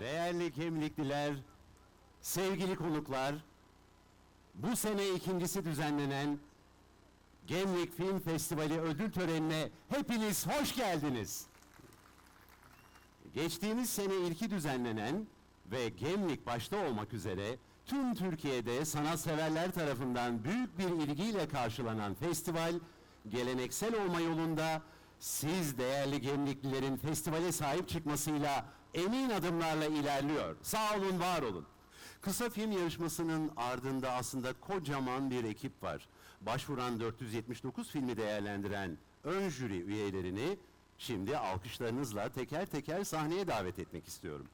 Değerli Gemlikliler, sevgili konuklar, bu sene ikincisi düzenlenen Gemlik Film Festivali ödül törenine hepiniz hoş geldiniz. Geçtiğimiz sene ilki düzenlenen ve Gemlik başta olmak üzere tüm Türkiye'de sanatseverler tarafından büyük bir ilgiyle karşılanan festival, geleneksel olma yolunda siz değerli Gemliklilerin festivale sahip çıkmasıyla emin adımlarla ilerliyor. Sağ olun, var olun. Kısa film yarışmasının ardında aslında kocaman bir ekip var. Başvuran 479 filmi değerlendiren ön jüri üyelerini şimdi alkışlarınızla teker teker sahneye davet etmek istiyorum.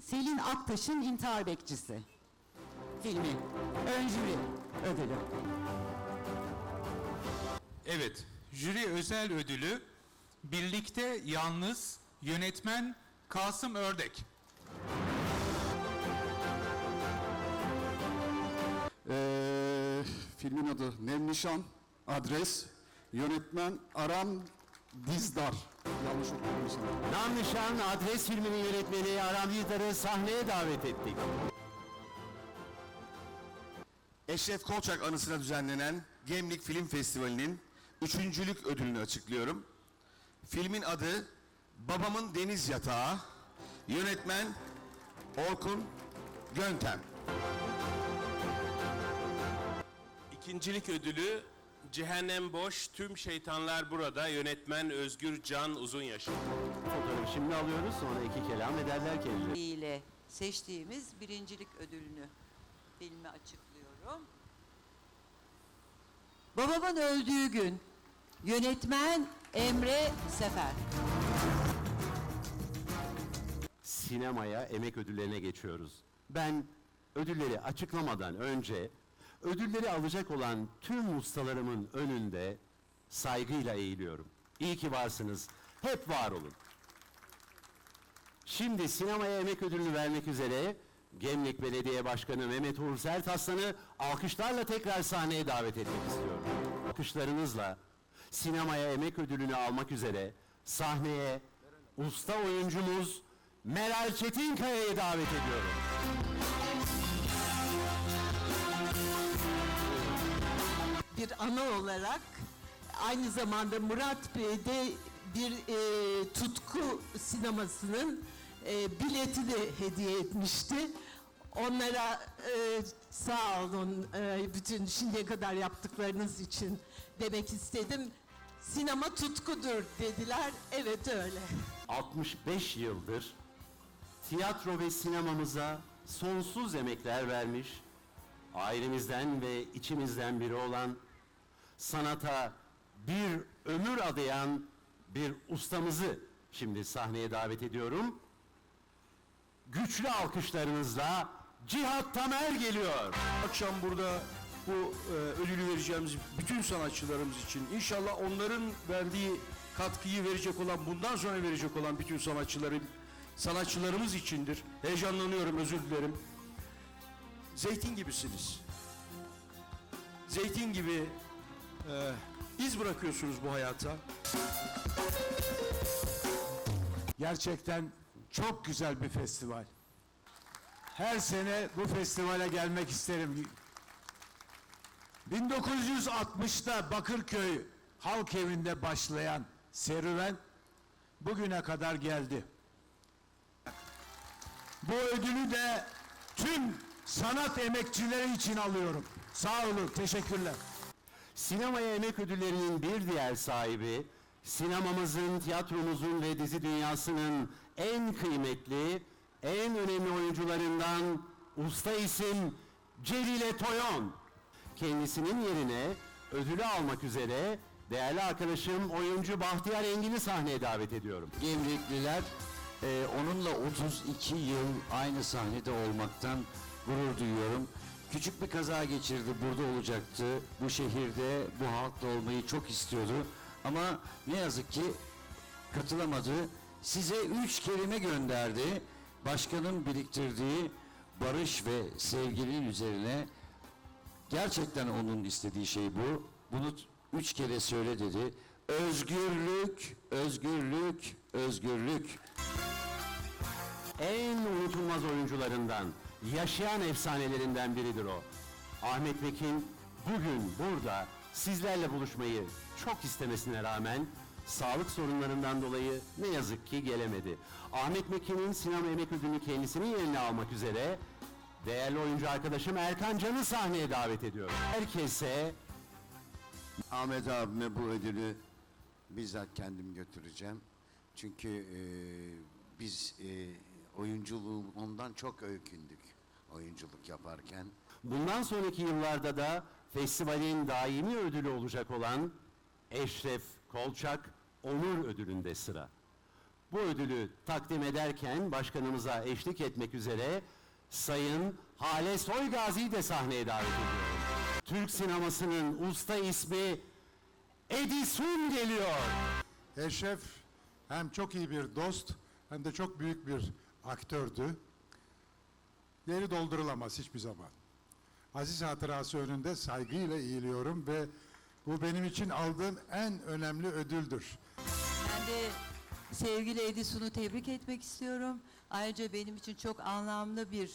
Selin Aktaş'ın İntihar Bekçisi. Filmi. Ön jüri ödülü. Evet, jüri özel ödülü Birlikte Yalnız yönetmen Kasım Ördek. Ee, filmin adı Nemnişan, adres, yönetmen Aram Dizdar. Yanlış okudum sana. Nam Nişan Adres filminin yönetmeni Aram Dizdar'ı sahneye davet ettik. Eşref Kolçak anısına düzenlenen Gemlik Film Festivali'nin üçüncülük ödülünü açıklıyorum. Filmin adı Babamın Deniz Yatağı, yönetmen Orkun Göntem. İkincilik ödülü Cehennem Boş, Tüm Şeytanlar Burada, yönetmen Özgür Can Uzunyaşı. Fotoğrafı şimdi alıyoruz sonra iki kelam ederler kendileri. ile seçtiğimiz birincilik ödülünü filmi açıklıyorum. Babamın öldüğü gün yönetmen Emre Sefer. sinemaya emek ödüllerine geçiyoruz. Ben ödülleri açıklamadan önce ödülleri alacak olan tüm ustalarımın önünde saygıyla eğiliyorum. İyi ki varsınız. Hep var olun. Şimdi sinemaya emek ödülünü vermek üzere Gemlik Belediye Başkanı Mehmet Uğur Sertaslan'ı alkışlarla tekrar sahneye davet etmek istiyorum. Alkışlarınızla sinemaya emek ödülünü almak üzere sahneye usta oyuncumuz Meral Çetinkaya'yı davet ediyorum. bir ana olarak aynı zamanda Murat Bey'de bir e, tutku sinemasının e, biletini hediye etmişti. Onlara e, sağ olun e, bütün şimdiye kadar yaptıklarınız için demek istedim. Sinema tutkudur dediler. Evet öyle. 65 yıldır tiyatro ve sinemamıza sonsuz emekler vermiş, ailemizden ve içimizden biri olan, sanata bir ömür adayan bir ustamızı şimdi sahneye davet ediyorum. Güçlü alkışlarınızla Cihat Tamer geliyor. Akşam burada bu e, ödülü vereceğimiz bütün sanatçılarımız için inşallah onların verdiği katkıyı verecek olan bundan sonra verecek olan bütün sanatçıların sanatçılarımız içindir. Heyecanlanıyorum özür dilerim. Zeytin gibisiniz. Zeytin gibi e, iz bırakıyorsunuz bu hayata. Gerçekten çok güzel bir festival. Her sene bu festivale gelmek isterim. 1960'da Bakırköy Halk Evi'nde başlayan serüven bugüne kadar geldi. Bu ödülü de tüm sanat emekçileri için alıyorum. Sağ olun, teşekkürler. Sinemaya emek ödüllerinin bir diğer sahibi, sinemamızın, tiyatromuzun ve dizi dünyasının en kıymetli, en önemli oyuncularından usta isim Celile Toyon. Kendisinin yerine ödülü almak üzere değerli arkadaşım oyuncu Bahtiyar Engin'i sahneye davet ediyorum. Gemlikliler e, onunla 32 yıl aynı sahnede olmaktan gurur duyuyorum. Küçük bir kaza geçirdi, burada olacaktı. Bu şehirde, bu halkla olmayı çok istiyordu. Ama ne yazık ki katılamadı. Size üç kelime gönderdi. Başkanın biriktirdiği barış ve sevginin üzerine gerçekten onun istediği şey bu. Bunu üç kere söyle dedi. Özgürlük, özgürlük, özgürlük. En unutulmaz oyuncularından, yaşayan efsanelerinden biridir o. Ahmet Mekin bugün burada sizlerle buluşmayı çok istemesine rağmen sağlık sorunlarından dolayı ne yazık ki gelemedi. Ahmet Mekin'in sinema emek ödülünü kendisinin yerine almak üzere değerli oyuncu arkadaşım Erkan Can'ı sahneye davet ediyorum. Herkese Ahmet abime bu ödülü bizzat kendim götüreceğim. Çünkü e, biz e, oyunculuğu ondan çok öykündük oyunculuk yaparken. Bundan sonraki yıllarda da festivalin daimi ödülü olacak olan Eşref Kolçak Onur Ödülü'nde sıra. Bu ödülü takdim ederken başkanımıza eşlik etmek üzere Sayın Hale Soygazi'yi de sahneye davet ediyorum. Türk sinemasının usta ismi Edison geliyor. Eşref hem çok iyi bir dost hem de çok büyük bir aktördü. Yeri doldurulamaz hiçbir zaman. Aziz hatırası önünde saygıyla eğiliyorum ve bu benim için aldığım en önemli ödüldür. Ben de sevgili Edison'u tebrik etmek istiyorum. Ayrıca benim için çok anlamlı bir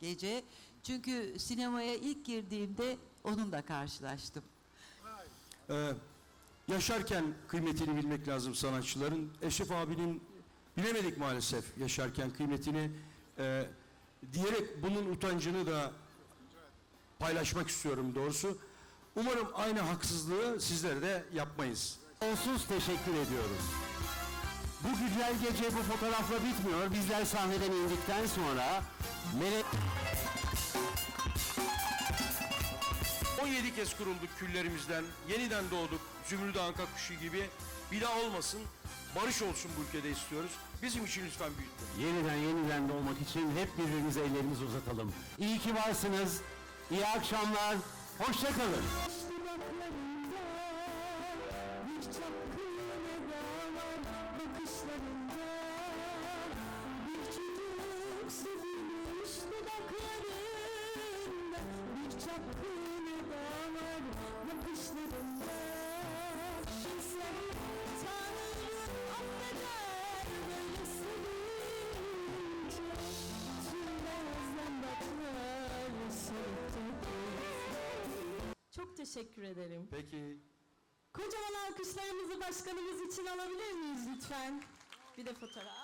gece. Çünkü sinemaya ilk girdiğimde onunla karşılaştım. Ee, yaşarken kıymetini bilmek lazım sanatçıların. Eşref abinin bilemedik maalesef yaşarken kıymetini. Ee, diyerek bunun utancını da paylaşmak istiyorum doğrusu. Umarım aynı haksızlığı sizler de yapmayız. Sonsuz teşekkür ediyoruz. Bu güzel gece bu fotoğrafla bitmiyor. Bizler sahneden indikten sonra Melek 17 kez kurulduk küllerimizden, yeniden doğduk zümrüt anka kuşu gibi. Bir daha olmasın, barış olsun bu ülkede istiyoruz. Bizim için lütfen büyütmeyin. yeniden yeniden doğmak için hep birbirimize ellerimizi uzatalım. İyi ki varsınız. İyi akşamlar. Hoşçakalın. Çok teşekkür ederim. Peki. Kocaman alkışlarımızı başkanımız için alabilir miyiz lütfen? Bir de fotoğraf.